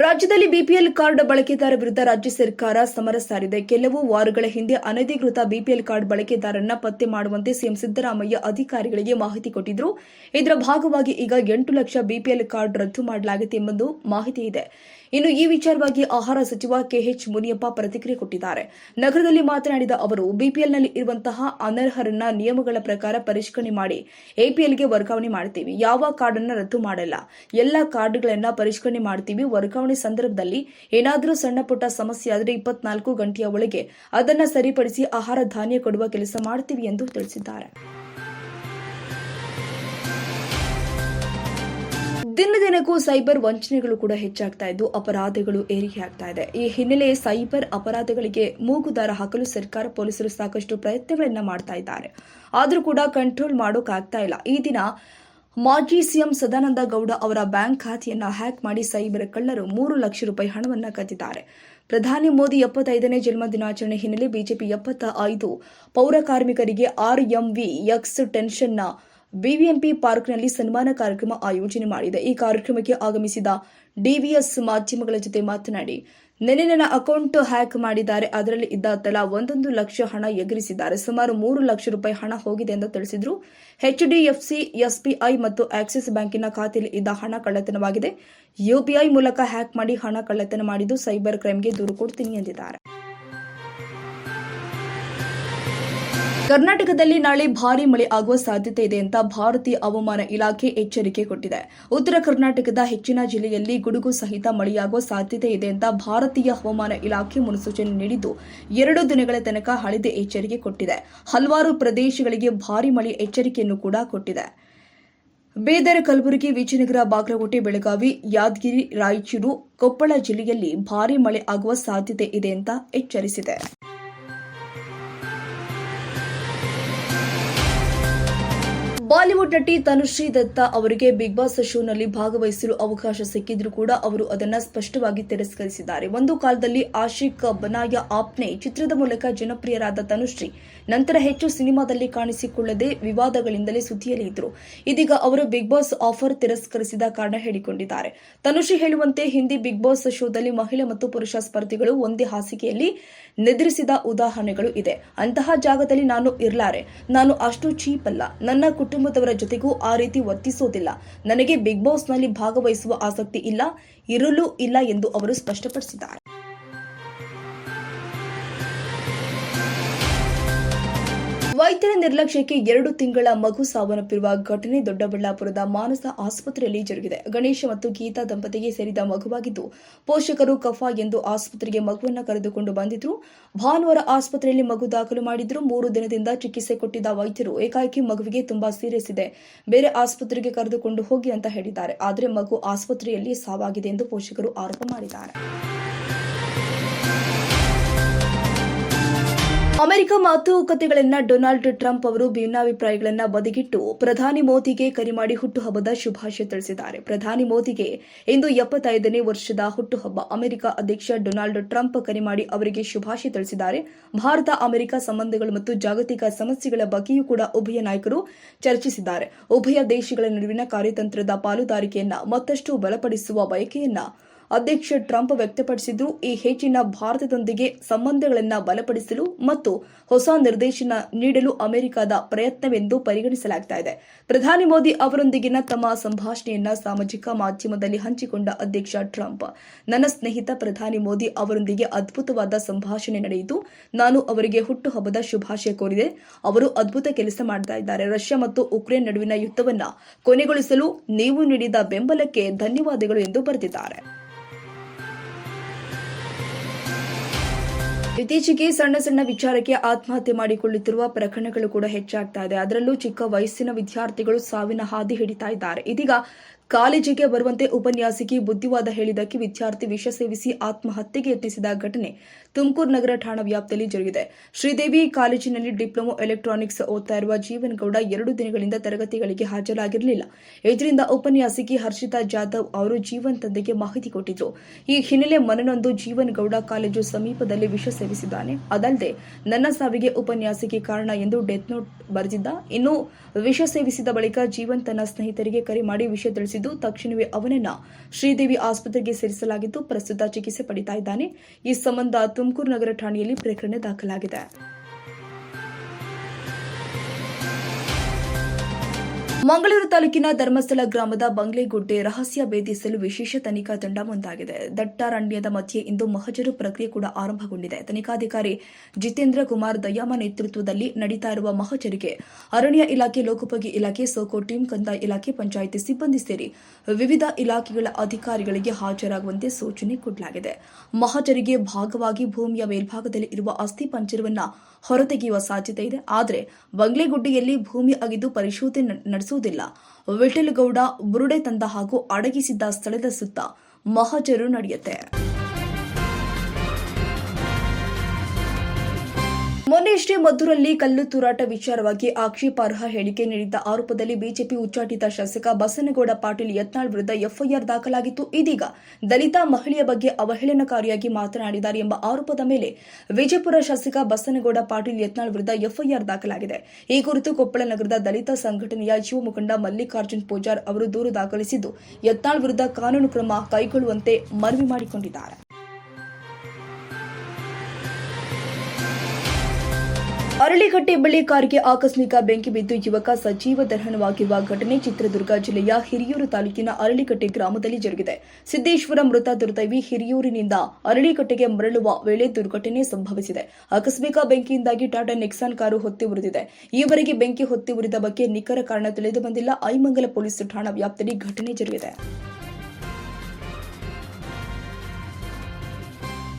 ರಾಜ್ಯದಲ್ಲಿ BPL card ಬಳಕೆದಾರ ವಿರುದ್ಧ ರಾಜ್ಯ ಸರ್ಕಾರ ಸಮರ ಸಾರಿದೆ. ಕೆಲವು ವಾರಗಳ ಹಿಂದೆ ಅನಧಿಕೃತ ಬಿಪಿಎಲ್ ಕಾರ್ಡ್ ಬಳಕೆದಾರರನ್ನ ಪತ್ತೆ ಮಾಡುವಂತೆ ಸಿಎಂ ಸಿದ್ದರಾಮಯ್ಯ ಅಧಿಕಾರಿಗಳಿಗೆ ಮಾಹಿತಿ ಕೊಟ್ಟಿದ್ರು. ಇದರ ಭಾಗವಾಗಿ ಈಗ ಎಂಟು ಲಕ್ಷ ಬಿಪಿಎಲ್ ಕಾರ್ಡ್ ರದ್ದು ಮಾಡಲಾಗಿದೆ ಎಂಬುದು ಮಾಹಿತಿ ಇದೆ. ಇನ್ನು ಈ ವಿಚಾರವಾಗಿ ಆಹಾರ ಸಚಿವ ಕೆಎಚ್ ಮುನಿಯಪ್ಪ ಪ್ರತಿಕ್ರಿಯೆ ಕೊಟ್ಟಿದ್ದಾರೆ. ನಗರದಲ್ಲಿ ಮಾತನಾಡಿದ ಅವರು, ಬಿಪಿಎಲ್ನಲ್ಲಿ ಇರುವಂತಹ ಅನರ್ಹರನ್ನ ನಿಯಮಗಳ ಪ್ರಕಾರ ಪರಿಷ್ಕರಣೆ ಮಾಡಿ ಎಪಿಎಲ್ಗೆ ವರ್ಗಾವಣೆ ಮಾಡ್ತೀವಿ. ಯಾವ ಕಾರ್ಡ್ ಅನ್ನ ರದ್ದು ಮಾಡಲ್ಲ. ಎಲ್ಲ ಕಾರ್ಡ್ಗಳನ್ನ ಪರಿಷ್ಕರಣೆ ಮಾಡ್ತೀವಿ. ವರ್ಗಾವಣೆ ಸಂದರ್ಭದಲ್ಲಿ ಏನಾದರೂ ಸಣ್ಣ ಪುಟ್ಟ ಸಮಸ್ಯೆ ಆದರೆ ಇಪ್ಪತ್ನಾಲ್ಕು ಗಂಟೆಯ ಒಳಗೆ ಅದನ್ನ ಸರಿಪಡಿಸಿ ಆಹಾರ ಧಾನ್ಯ ಕೊಡುವ ಕೆಲಸ ಮಾಡ್ತೀವಿ ಎಂದು ತಿಳಿಸಿದ್ದಾರೆ. ದಿನ ದಿನಕ್ಕೂ ಸೈಬರ್ ವಂಚನೆಗಳು ಕೂಡ ಹೆಚ್ಚಾಗ್ತಾ ಇದ್ದು ಅಪರಾಧಗಳು ಏರಿಕೆಯಾಗ್ತಾ ಇದೆ. ಈ ಹಿನ್ನೆಲೆ ಸೈಬರ್ ಅಪರಾಧಗಳಿಗೆ ಮೂಗುದಾರ ಹಾಕಲು ಸರ್ಕಾರ ಪೊಲೀಸರು ಸಾಕಷ್ಟು ಪ್ರಯತ್ನಗಳನ್ನ ಮಾಡ್ತಾ ಇದ್ದಾರೆ. ಆದರೂ ಕೂಡ ಕಂಟ್ರೋಲ್ ಮಾಡೋಕ್ಕಾಗ್ತಾ ಇಲ್ಲ. ಈ ದಿನ ಮಾಜಿ ಸಿಎಂ ಸದಾನಂದ ಗೌಡ ಅವರ ಬ್ಯಾಂಕ್ ಖಾತೆಯನ್ನ ಹ್ಯಾಕ್ ಮಾಡಿ ಸೈಬರ್ ಕಳ್ಳರು ಮೂರು ಲಕ್ಷ ರೂಪಾಯಿ ಹಣವನ್ನ ಕದ್ದಿದ್ದಾರೆ ಪ್ರಧಾನಿ ಮೋದಿ ಎಪ್ಪತ್ತೈದನೇ ಜನ್ಮ ದಿನಾಚರಣೆ ಹಿನ್ನೆಲೆ ಬಿಜೆಪಿ ಎಪ್ಪತ್ತ ಐದು ಪೌರ ಕಾರ್ಮಿಕರಿಗೆ ಆರ್ಎಂವಿ ಎಕ್ಸ್ ಟೆನ್ಷನ್ನ ಬಿಬಿಎಂಪಿ ಪಾರ್ಕ್ನಲ್ಲಿ ಸನ್ಮಾನ ಕಾರ್ಯಕ್ರಮ ಆಯೋಜನೆ ಮಾಡಿದೆ. ಈ ಕಾರ್ಯಕ್ರಮಕ್ಕೆ ಆಗಮಿಸಿದ ಡಿವಿಎಸ್ ಮಾಧ್ಯಮಗಳ ಜೊತೆ ಮಾತನಾಡಿ, ನಿನ್ನೆ ನನ್ನ ಅಕೌಂಟ್ ಹ್ಯಾಕ್ ಮಾಡಿದ್ದಾರೆ. ಅದರಲ್ಲಿ ಇದ್ದ ತಲಾ ಒಂದೊಂದು ಲಕ್ಷ ಹಣ ಎಗರಿಸಿದ್ದಾರೆ. ಸುಮಾರು ಮೂರು ಲಕ್ಷ ರೂಪಾಯಿ ಹಣ ಹೋಗಿದೆ ಎಂದು ತಿಳಿಸಿದರು. ಎಚ್ಡಿಎಫ್ಸಿ ಎಸ್ಬಿಐ ಮತ್ತು ಆಕ್ಸಿಸ್ ಬ್ಯಾಂಕಿನ ಖಾತೆಯಲ್ಲಿ ಇದ್ದ ಹಣ ಕಳ್ಳತನವಾಗಿದೆ. ಯುಪಿಐ ಮೂಲಕ ಹ್ಯಾಕ್ ಮಾಡಿ ಹಣ ಕಳ್ಳತನ ಮಾಡಿದ್ದು ಸೈಬರ್ ಕ್ರೈಮ್ಗೆ ದೂರು ಕೊಡ್ತೀನಿ ಎಂದಿದ್ದಾರೆ. ಕರ್ನಾಟಕದಲ್ಲಿ ನಾಳೆ ಭಾರಿ ಮಳೆ ಆಗುವ ಸಾಧ್ಯತೆ ಇದೆ ಅಂತ ಭಾರತೀಯ ಹವಾಮಾನ ಇಲಾಖೆ ಎಚ್ಚರಿಕೆ ಕೊಟ್ಟಿದೆ. ಉತ್ತರ ಕರ್ನಾಟಕದ ಹೆಚ್ಚಿನ ಜಿಲ್ಲೆಯಲ್ಲಿ ಗುಡುಗು ಸಹಿತ ಮಳೆಯಾಗುವ ಸಾಧ್ಯತೆ ಇದೆ ಅಂತ ಭಾರತೀಯ ಹವಾಮಾನ ಇಲಾಖೆ ಮುನ್ಸೂಚನೆ ನೀಡಿದ್ದು, ಎರಡು ದಿನಗಳ ತನಕ ಹಳದಿ ಎಚ್ಚರಿಕೆ ಕೊಟ್ಟಿದೆ. ಹಲವಾರು ಪ್ರದೇಶಗಳಿಗೆ ಭಾರಿ ಮಳೆ ಎಚ್ಚರಿಕೆಯನ್ನು ಕೂಡ ಕೊಟ್ಟಿದೆ. ಬೇದರ್ ಕಲಬುರಗಿ, ವಿಜಯನಗರ, ಬಾಗಲಕೋಟೆ, ಬೆಳಗಾವಿ, ಯಾದಗಿರಿ, ರಾಯಚೂರು, ಕೊಪ್ಪಳ ಜಿಲ್ಲೆಯಲ್ಲಿ ಭಾರಿ ಮಳೆ ಆಗುವ ಸಾಧ್ಯತೆ ಇದೆ ಅಂತ ಎಚ್ಚರಿಸಿದೆ. ಬಾಲಿವುಡ್ ನಟಿ ತನುಶ್ರೀ ದತ್ತ ಅವರಿಗೆ ಬಿಗ್ ಬಾಸ್ ಶೋನಲ್ಲಿ ಭಾಗವಹಿಸಲು ಅವಕಾಶ ಸಿಕ್ಕಿದ್ರೂ ಕೂಡ ಅವರು ಅದನ್ನು ಸ್ಪಷ್ಟವಾಗಿ ತಿರಸ್ಕರಿಸಿದ್ದಾರೆ. ಒಂದು ಕಾಲದಲ್ಲಿ ಆಶಿಕ್ ಬನಾಯ ಆಪ್ನೆ ಚಿತ್ರದ ಮೂಲಕ ಜನಪ್ರಿಯರಾದ ತನುಶ್ರೀ ನಂತರ ಹೆಚ್ಚು ಸಿನಿಮಾದಲ್ಲಿ ಕಾಣಿಸಿಕೊಳ್ಳದೆ ವಿವಾದಗಳಿಂದಲೇ ಸುದ್ದಿಯಲ್ಲಿ ಇದ್ರು. ಇದೀಗ ಅವರು ಬಿಗ್ ಬಾಸ್ ಆಫರ್ ತಿರಸ್ಕರಿಸಿದ ಕಾರಣ ಹೇಳಿಕೊಂಡಿದ್ದಾರೆ. ತನುಶ್ರೀ ಹೇಳುವಂತೆ ಹಿಂದಿ ಬಿಗ್ ಬಾಸ್ ಶೋದಲ್ಲಿ ಮಹಿಳೆ ಮತ್ತು ಪುರುಷ ಸ್ಪರ್ಧಿಗಳು ಒಂದೇ ಹಾಸಿಗೆಯಲ್ಲಿ ನಿದ್ರಿಸಿದ ಉದಾಹರಣೆಗಳು ಇದೆ. ಅಂತಹ ಜಾಗದಲ್ಲಿ ನಾನು ಇರ್ಲಾರೆ. ನಾನು ಅಷ್ಟು ಚೀಪ್ ಅಲ್ಲ. ನನ್ನ ಕುಟುಂಬದವರ ಜೊತೆಗೂ ಆ ರೀತಿ ವರ್ತಿಸೋದಿಲ್ಲ. ನನಗೆ ಬಿಗ್ ಬಾಸ್ನಲ್ಲಿ ಭಾಗವಹಿಸುವ ಆಸಕ್ತಿ ಇಲ್ಲ, ಇರಲು ಇಲ್ಲ ಎಂದು ಅವರು ಸ್ಪಷ್ಟಪಡಿಸಿದ್ದಾರೆ. ವೈದ್ಯರ ನಿರ್ಲಕ್ಷ್ಯಕ್ಕೆ ಎರಡು ತಿಂಗಳ ಮಗು ಸಾವನ್ನಪ್ಪಿರುವ ಘಟನೆ ದೊಡ್ಡಬಳ್ಳಾಪುರದ ಮಾನಸ ಆಸ್ಪತ್ರೆಯಲ್ಲಿ ಜರುಗಿದೆ. ಗಣೇಶ ಮತ್ತು ಗೀತಾ ದಂಪತಿಗೆ ಸೇರಿದ ಮಗುವಾಗಿದ್ದು, ಪೋಷಕರು ಕಫ ಎಂದು ಆಸ್ಪತ್ರೆಗೆ ಮಗುವನ್ನು ಕರೆದುಕೊಂಡು ಬಂದಿದ್ರು. ಭಾನುವಾರ ಆಸ್ಪತ್ರೆಯಲ್ಲಿ ಮಗು ದಾಖಲು ಮಾಡಿದ್ರು. ಮೂರು ದಿನದಿಂದ ಚಿಕಿತ್ಸೆ ಕೊಟ್ಟಿದ್ದ ವೈದ್ಯರು ಏಕಾಏಕಿ ಮಗುವಿಗೆ ತುಂಬಾ ಸೀರಿಯಸ್ ಇದೆ. ಬೇರೆ ಆಸ್ಪತ್ರೆಗೆ ಕರೆದುಕೊಂಡು ಹೋಗಿ ಅಂತ ಹೇಳಿದ್ದಾರೆ. ಆದರೆ ಮಗು ಆಸ್ಪತ್ರೆಯಲ್ಲಿ ಸಾವಾಗಿದೆ ಎಂದು ಪೋಷಕರು ಆರೋಪ ಮಾಡಿದ್ದಾರೆ. ಅಮೆರಿಕ ಮಾತುಕತೆಗಳನ್ನ ಡೊನಾಲ್ಡ್ ಟ್ರಂಪ್ ಅವರು ಭಿನ್ನಾಭಿಪ್ರಾಯಗಳನ್ನ ಬದಿಗಿಟ್ಟು ಪ್ರಧಾನಿ ಮೋದಿಗೆ ಕರೆ ಮಾಡಿ ಹುಟ್ಟುಹಬ್ಬದ ಶುಭಾಶಯ ತಿಳಿಸಿದ್ದಾರೆ. ಪ್ರಧಾನಿ ಮೋದಿಗೆ ಇಂದು ಎಪ್ಪತ್ತೈದನೇ ವರ್ಷದ ಹುಟ್ಟುಹಬ್ಬ. ಅಮೆರಿಕ ಅಧ್ಯಕ್ಷ ಡೊನಾಲ್ಡ್ ಟ್ರಂಪ್ ಕರೆ ಮಾಡಿ ಅವರಿಗೆ ಶುಭಾಶಯ ತಿಳಿಸಿದ್ದಾರೆ. ಭಾರತ, ಅಮೆರಿಕ ಸಂಬಂಧಗಳು ಮತ್ತು ಜಾಗತಿಕ ಸಮಸ್ಯೆಗಳ ಬಗ್ಗೆಯೂ ಕೂಡ ಉಭಯ ನಾಯಕರು ಚರ್ಚಿಸಿದ್ದಾರೆ. ಉಭಯ ದೇಶಗಳ ನಡುವಿನ ಕಾರ್ಯತಂತ್ರದ ಪಾಲುದಾರಿಕೆಯನ್ನ ಮತ್ತಷ್ಟು ಬಲಪಡಿಸುವ ಬಯಕೆಯನ್ನ ಅಧ್ಯಕ್ಷ ಟ್ರಂಪ್ ವ್ಯಕ್ತಪಡಿಸಿದ್ದು ಈ ಹೆಚ್ಚಿನ ಭಾರತದೊಂದಿಗೆ ಸಂಬಂಧಗಳನ್ನು ಬಲಪಡಿಸಲು ಮತ್ತು ಹೊಸ ನಿರ್ದೇಶನ ನೀಡಲು ಅಮೆರಿಕದ ಪ್ರಯತ್ನವೆಂದು ಪರಿಗಣಿಸಲಾಗ್ತಾ ಇದೆ. ಪ್ರಧಾನಿ ಮೋದಿ ಅವರೊಂದಿಗಿನ ತಮ್ಮ ಸಂಭಾಷಣೆಯನ್ನ ಸಾಮಾಜಿಕ ಮಾಧ್ಯಮದಲ್ಲಿ ಹಂಚಿಕೊಂಡ ಅಧ್ಯಕ್ಷ ಟ್ರಂಪ್, ನನ್ನ ಸ್ನೇಹಿತ ಪ್ರಧಾನಿ ಮೋದಿ ಅವರೊಂದಿಗೆ ಅದ್ಭುತವಾದ ಸಂಭಾಷಣೆ ನಡೆಯಿತು. ನಾನು ಅವರಿಗೆ ಹುಟ್ಟುಹಬ್ಬದ ಶುಭಾಶಯ ಕೋರಿದೆ. ಅವರು ಅದ್ಭುತ ಕೆಲಸ ಮಾಡ್ತಾ ಇದ್ದಾರೆ. ರಷ್ಯಾ ಮತ್ತು ಉಕ್ರೇನ್ ನಡುವಿನ ಯುದ್ಧವನ್ನ ಕೊನೆಗೊಳಿಸಲು ನೀವು ನೀಡಿದ ಬೆಂಬಲಕ್ಕೆ ಧನ್ಯವಾದಗಳು ಎಂದು ಬರೆದಿದ್ದಾರೆ. ಇತ್ತೀಚೆಗೆ ಸಣ್ಣ ಸಣ್ಣ ವಿಚಾರಕ್ಕೆ ಆತ್ಮಹತ್ಯೆ ಮಾಡಿಕೊಳ್ಳುತ್ತಿರುವ ಪ್ರಕರಣಗಳು ಕೂಡ ಹೆಚ್ಚಾಗ್ತಾ ಇದೆ. ಅದರಲ್ಲೂ ಚಿಕ್ಕ ವಯಸ್ಸಿನ ವಿದ್ಯಾರ್ಥಿಗಳು ಸಾವಿನ ಹಾದಿ ಹಿಡಿತಾ ಇದ್ದಾರೆ. ಇದೀಗ ಕಾಲೇಜಿಗೆ ಬರುವಂತೆ ಉಪನ್ಯಾಸಕಿ ಬುದ್ಧಿವಾದ ಹೇಳಿದ್ದಕ್ಕೆ ವಿದ್ಯಾರ್ಥಿ ವಿಷ ಸೇವಿಸಿ ಆತ್ಮಹತ್ಯೆಗೆ ಯತ್ನಿಸಿದ ಘಟನೆ ತುಮಕೂರು ನಗರ ಠಾಣಾ ವ್ಯಾಪ್ತಿಯಲ್ಲಿ ಜರುಗಿದೆ. ಶ್ರೀದೇವಿ ಕಾಲೇಜಿನಲ್ಲಿ ಡಿಪ್ಲೊಮೊ ಎಲೆಕ್ಟ್ರಾನಿಕ್ಸ್ ಓದ್ತಾ ಇರುವ ಜೀವನ್ ಗೌಡ ಎರಡು ದಿನಗಳಿಂದ ತರಗತಿಗಳಿಗೆ ಹಾಜರಾಗಿರಲಿಲ್ಲ. ಇದರಿಂದ ಉಪನ್ಯಾಸಕಿ ಹರ್ಷಿತಾ ಜಾಧವ್ ಅವರು ಜೀವನ್ ತಂದೆಗೆ ಮಾಹಿತಿ ಕೊಟ್ಟಿದ್ರು. ಈ ಹಿನ್ನೆಲೆ ಮನನೊಂದು ಜೀವನ್ ಗೌಡ ಕಾಲೇಜು ಸಮೀಪದಲ್ಲಿ ವಿಷ ಸೇವಿಸಿದ್ದಾನೆ. ಅದಲ್ಲದೆ, ನನ್ನ ಸಾವಿಗೆ ಉಪನ್ಯಾಸಕಿ ಕಾರಣ ಎಂದು ಡೆತ್ ನೋಟ್ ಬರೆದಿದ್ದ. ಇನ್ನು ವಿಷ ಸೇವಿಸಿದ ಬಳಿಕ ಜೀವನ್ ತನ್ನ ಸ್ನೇಹಿತರಿಗೆ ಕರೆ ಮಾಡಿ ವಿಷಯ ತಿಳಿಸಿದ್ದು ಆಗಿದ್ದು ತಕ್ಷಣವೇ ಅವನನ್ನ ಶ್ರೀದೇವಿ ಆಸ್ಪತ್ರೆಗೆ ಸೇರಿಸಲಾಗಿದ್ದು, ಪ್ರಸ್ತುತ ಚಿಕಿತ್ಸೆ ಪಡಿತಾ ಇದ್ದಾನೆ. ಈ ಸಂಬಂಧ ತುಮಕೂರು ನಗರ ಠಾಣೆಯಲ್ಲಿ ಪ್ರಕರಣ ದಾಖಲಾಗಿದೆ. ಮಂಗಳೂರು ತಾಲೂಕಿನ ಧರ್ಮಸ್ಥಳ ಗ್ರಾಮದ ಬಂಗ್ಲೆಗುಡ್ಡೆ ರಹಸ್ಯ ಭೇದಿಸಲು ವಿಶೇಷ ತನಿಖಾ ತಂಡ ಮುಂದಾಗಿದೆ. ದಟ್ಟಾರಣ್ಯದ ಮಧ್ಯೆ ಇಂದು ಮಹಜರು ಪ್ರಕ್ರಿಯೆ ಕೂಡ ಆರಂಭಗೊಂಡಿದೆ. ತನಿಖಾಧಿಕಾರಿ ಜಿತೇಂದ್ರ ಕುಮಾರ್ ದಯಾಮ ನೇತೃತ್ವದಲ್ಲಿ ನಡೀತಾ ಇರುವ ಮಹಜರಿಗೆ ಅರಣ್ಯ ಇಲಾಖೆ, ಲೋಕೋಪಯೋಗಿ ಇಲಾಖೆ, ಸೋಕೋ ಟೀಂ ಕಂದಾಯ ಇಲಾಖೆ, ಪಂಚಾಯಿತಿ ಸಿಬ್ಬಂದಿ ಸೇರಿ ವಿವಿಧ ಇಲಾಖೆಗಳ ಅಧಿಕಾರಿಗಳಿಗೆ ಹಾಜರಾಗುವಂತೆ ಸೂಚನೆ ಕೊಡಲಾಗಿದೆ. ಮಹಜರಿಗೆ ಭಾಗವಾಗಿ ಭೂಮಿಯ ಮೇಲ್ಭಾಗದಲ್ಲಿ ಇರುವ ಅಸ್ಥಿ ಪಂಚರವನ್ನು ಹೊರತೆಗೆಯುವ ಸಾಧ್ಯತೆ ಇದೆ. ಆದರೆ ಬಂಗ್ಲೆಗುಡ್ಡೆಯಲ್ಲಿ ಭೂಮಿ ಅಗಿದು ಪರಿಶೋಧನೆ ನ- ನಡೆಸುವುದಿಲ್ಲ ವಿಠಲಗೌಡ ಬುರುಡೆ ತಂದ ಹಾಗೂ ಅಡಗಿಸಿದ್ದ ಸ್ಥಳದ ಸುತ್ತ ಮಹಜರು ನಡೆಯುತ್ತೆ. ಮೊನ್ನೆಯಷ್ಟೇ ಮದ್ದೂರಲ್ಲಿ ಕಲ್ಲು ತೂರಾಟ ವಿಚಾರವಾಗಿ ಆಕ್ಷೇಪಾರ್ಹ ಹೇಳಿಕೆ ನೀಡಿದ್ದ ಆರೋಪದಲ್ಲಿ ಬಿಜೆಪಿ ಉಚ್ಚಾಟಿತ ಶಾಸಕ ಬಸನಗೌಡ ಪಾಟೀಲ್ ಯತ್ನಾಳ್ ವಿರುದ್ಧ ಎಫ್ಐಆರ್ ದಾಖಲಾಗಿತ್ತು. ಇದೀಗ ದಲಿತ ಮಹಿಳೆಯ ಬಗ್ಗೆ ಅವಹೇಳನಕಾರಿಯಾಗಿ ಮಾತನಾಡಿದ್ದಾರೆ ಎಂಬ ಆರೋಪದ ಮೇಲೆ ವಿಜಯಪುರ ಶಾಸಕ ಬಸನಗೌಡ ಪಾಟೀಲ್ ಯತ್ನಾಳ್ ವಿರುದ್ಧ ಎಫ್ಐಆರ್ ದಾಖಲಾಗಿದೆ. ಈ ಕುರಿತು ಕೊಪ್ಪಳ ನಗರದ ದಲಿತ ಸಂಘಟನೆಯ ಯುವ ಮುಖಂಡ ಮಲ್ಲಿಕಾರ್ಜುನ್ ಪೂಜಾರ್ ಅವರು ದೂರು ದಾಖಲಿಸಿದ್ದು, ಯತ್ನಾಳ್ ವಿರುದ್ಧ ಕಾನೂನು ಕ್ರಮ ಕೈಗೊಳ್ಳುವಂತೆ ಮನವಿ ಮಾಡಿಕೊಂಡಿದ್ದಾರೆ. ಅರಳಿಕಟ್ಟೆ ಬಳಿ ಕಾರಿಗೆ ಆಕಸ್ಮಿಕ ಬೆಂಕಿ ಬಿದ್ದು ಯುವಕ ಸಜೀವ ದಹನವಾಗಿರುವ ಘಟನೆ ಚಿತ್ರದುರ್ಗ ಜಿಲ್ಲೆಯ ಹಿರಿಯೂರು ತಾಲೂಕಿನ ಅರಳಿಕಟ್ಟೆ ಗ್ರಾಮದಲ್ಲಿ ಜರುಗಿದೆ. ಸಿದ್ದೇಶ್ವರ ಮೃತ ದುರ್ದೈವಿ ಹಿರಿಯೂರಿನಿಂದ ಅರಳಿಕಟ್ಟೆಗೆ ಮರಳುವ ವೇಳೆ ದುರ್ಘಟನೆ ಸಂಭವಿಸಿದೆ. ಆಕಸ್ಮಿಕ ಬೆಂಕಿಯಿಂದಾಗಿ ಟಾಟಾ ನೆಕ್ಸಾನ್ ಕಾರು ಹೊತ್ತಿ ಉರಿದಿದೆ. ಈವರೆಗೆ ಬೆಂಕಿ ಹೊತ್ತಿ ಉರಿದ ಬಗ್ಗೆ ನಿಖರ ಕಾರಣ ತಿಳಿದು ಬಂದಿಲ್ಲ ಐಮಂಗಲ ಪೊಲೀಸ್ ಠಾಣಾ ವ್ಯಾಪ್ತಿಯಲ್ಲಿ ಘಟನೆ ಜರುಗಿದೆ.